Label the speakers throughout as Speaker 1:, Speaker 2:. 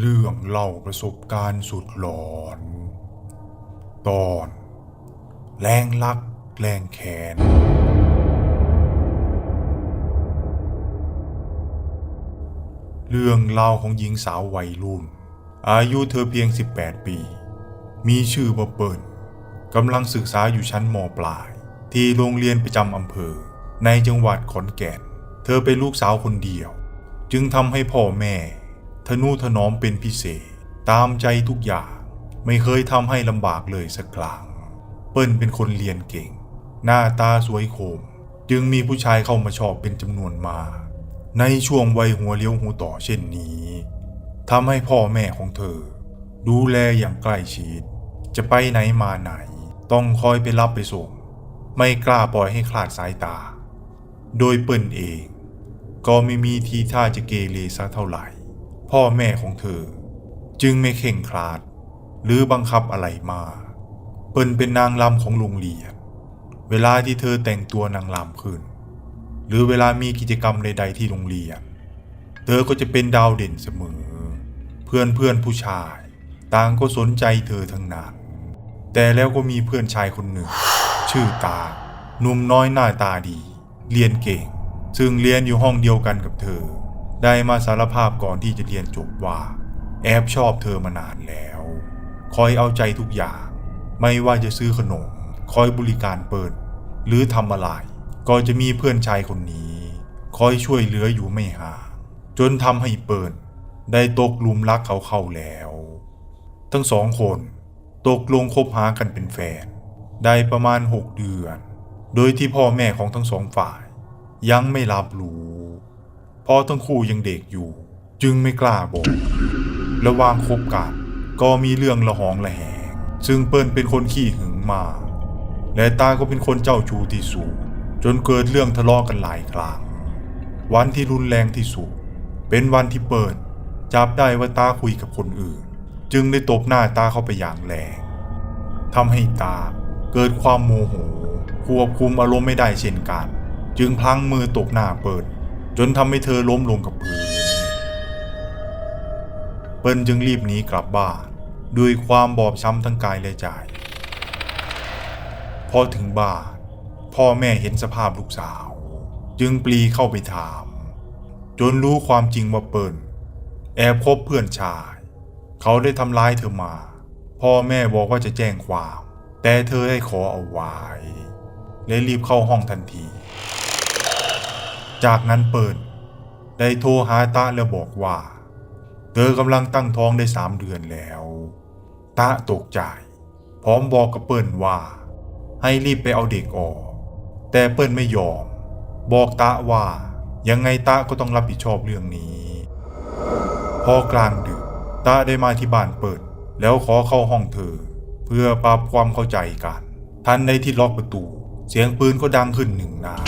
Speaker 1: เรื่องเล่าประสบการณ์สุดหลอน ตอน แรงลัก แรงแขน เรื่องเล่าของหญิงสาววัยรุ่น อายุเธอเพียง 18 ปี มีชื่อว่าเปิลกำลังศึกษาอยู่ชั้นมปลาย ที่โรงเรียนประจำอำเภอ ในจังหวัดขอนแก่น เธอเป็นลูกสาวคนเดียว จึงทำให้พ่อแม่ ทนุถนอมเป็นพิเศษ ตามใจทุกอย่าง ไม่เคยทำให้ลำบากเลยสักครั้งเปิ้ลเป็นคนเรียนเก่ง หน้าตาสวยโคม จึงมีผู้ชายเข้ามาชอบเป็นจำนวนมากในช่วงวัยหัวเลี้ยวหัวต่อเช่นนี้ทำให้พ่อแม่ของเธอ ดูแลอย่างใกล้ชิด จะไปไหนมาไหน ต้องคอยไปรับไปส่ง ไม่กล้าปล่อยให้คลาดสายตา โดยเปิ้ลเอง ก็ไม่มีทีท่าจะเกเรสักเท่าไหร่ พ่อแม่ของเธอ จึงไม่เข่งคลาด หรือบังคับอะไรมาเปิ้ลเป็นนางรำของโรงเรียน เวลาที่เธอแต่งตัวนางรำขึ้น หรือเวลามีกิจกรรมใดๆที่โรงเรียน เธอก็จะเป็นดาวเด่นเสมอ เพื่อนเพื่อนผู้ชาย ต่างก็สนใจเธอทั้งนั้น แต่แล้วก็มีเพื่อนชายคนหนึ่ง ชื่อตาหนุ่มน้อยหน้าตาดี เรียนเก่ง ซึ่งเรียนอยู่ห้องเดียวกันกับเธอ ได้มาสารภาพก่อนที่จะเรียนจบว่า แอบชอบเธอมานานแล้ว คอยเอาใจทุกอย่าง ไม่ว่าจะซื้อขนม คอยบริการเปิด หรือทำอะไร ก็จะมีเพื่อนชายคนนี้ คอยช่วยเหลืออยู่ไม่ห่าง จนทำให้เปิดได้ตกหลุมรักเขาเข้าแล้ว ทั้งสองคนตกลงคบหากันเป็นแฟน ได้ประมาณหกเดือน โดยที่พ่อแม่ของทั้งสองฝ่าย ยังไม่รับรู้ เพราะทั้งคู่ยังเด็กอยู่ จึงไม่กล้าบอกระหว่างคบกันก็มีเรื่องละหองละแหง ซึ่งเปิ้ลเป็นคนขี้หึงมากและตาก็เป็นคนเจ้าชู้ที่สุดจนเกิดเรื่องทะเลาะกันหลายครั้งวันที่รุนแรงที่สุด เป็นวันที่เปิดจับได้ว่าตาคุยกับคนอื่น จึงได้ตบหน้าตาเข้าไปอย่างแรงทำให้ตาเกิดความโมโหควบคุมอารมณ์ไม่ได้เช่นกัน จึงพลั้งมือตบหน้าเปิด จนทำให้เธอล้มลงกับพื้น เปิ้ลจึงรีบหนีกลับบ้าน ด้วยความบอบช้ำทั้งกายและใจ พอถึงบ้าน พ่อแม่เห็นสภาพลูกสาว จึงปลีเข้าไปถาม จนรู้ความจริงว่าเปิ้ลแอบคบเพื่อนชาย เขาได้ทำร้ายเธอมา พ่อแม่บอกว่าจะแจ้งความ แต่เธอได้ขอเอาไว้และรีบเข้าห้องทันที จากนั้นเปิลได้โทรหาตาแล้วบอกว่า เธอกำลังตั้งท้องได้สามเดือนแล้ว ตาตกใจ พร้อมบอกกับเปิ้ลว่า ให้รีบไปเอาเด็กออก แต่เปิ้ลไม่ยอม บอกตาว่ายังไงตาก็ต้องรับผิดชอบเรื่องนี้ พอกลางดึกตาได้มาที่บ้านเปิด แล้วขอเข้าห้องเธอ เพื่อปรับความเข้าใจกัน ทันในที่ล็อกประตู เสียงปืนก็ดังขึ้นหนึ่งนัด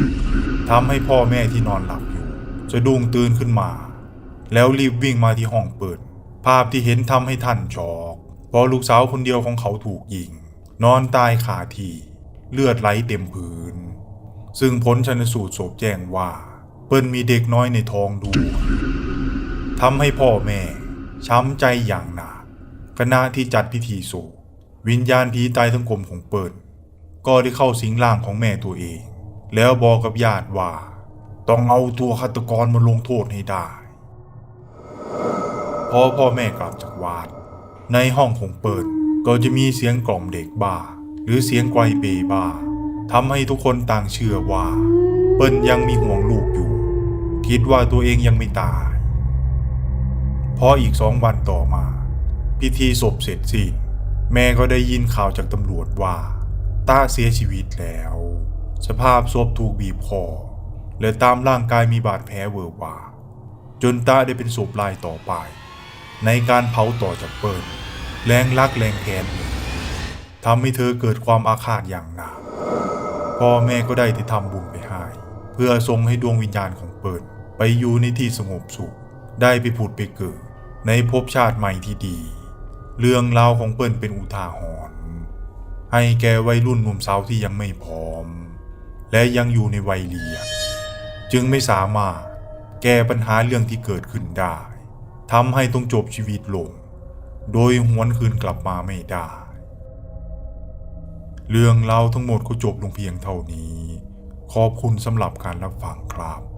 Speaker 1: ทำให้พ่อแม่ที่นอนหลับอยู่สะดุ้งตื่นขึ้นมา แล้วรีบวิ่งมาที่ห้องเปิด ภาพที่เห็นทำให้ท่านช็อกเพราะลูกสาวคนเดียวของเขาถูกยิง นอนตายคาที่เลือดไหลเต็มพื้น ซึ่งผลชันสูตรศพแจ้งว่า เปิ้ลมีเด็กน้อยในท้องด้วยทำให้พ่อแม่ ช้ำใจอย่างหนักขณะที่จัดพิธีศพวิญญาณผีตายทั้งกลมของเปิ้ล ก็ได้เข้าสิงร่างของแม่ตัวเอง แล้วบอกกับญาติว่า ต้องเอาตัวฆาตกรมาลงโทษให้ได้ พอพ่อแม่กลับจากวัดในห้องของเปิดก็จะมีเสียงกล่อมเด็กบ้า หรือเสียงไกวเปบ้าทำให้ทุกคนต่างเชื่อว่า เปิ้ลยังมีห่วงลูกอยู่ คิดว่าตัวเองยังไม่ตายพออีกสองวันต่อมา พิธีศพเสร็จสิ้นแม่ก็ได้ยินข่าวจากตำรวจว่า ตาเสียชีวิตแล้ว สภาพศพถูกบีบคอและตามร่างกายมีบาดแผลเวอะหวาจนตาได้เป็นศพลายต่อไป ในการเผาต่อจากเปิลแรงรักแรงแค้นทำให้เธอเกิดความอาฆาตอย่างหนักพ่อแม่ก็ได้ที่ทำบุญไปให้เพื่อทรงให้ดวงวิญญาณของเปิลไปอยู่ในที่สงบสุข ได้ไปผุดไปเกิดในภพชาติใหม่ที่ดี เรื่องราวของเปิลเป็นอุทาหรณ์ ให้แก่วัยรุ่นหนุ่มสาวที่ยังไม่พร้อม และยังอยู่ในวัยเรียนจึงไม่สามารถแก้ปัญหาเรื่องที่เกิดขึ้นได้ทำให้ต้องจบชีวิตลง โดยหวนคืนกลับมาไม่ได้ เรื่องเล่าทั้งหมดก็จบลงเพียงเท่านี้ ขอบคุณสำหรับการรับฟังครับ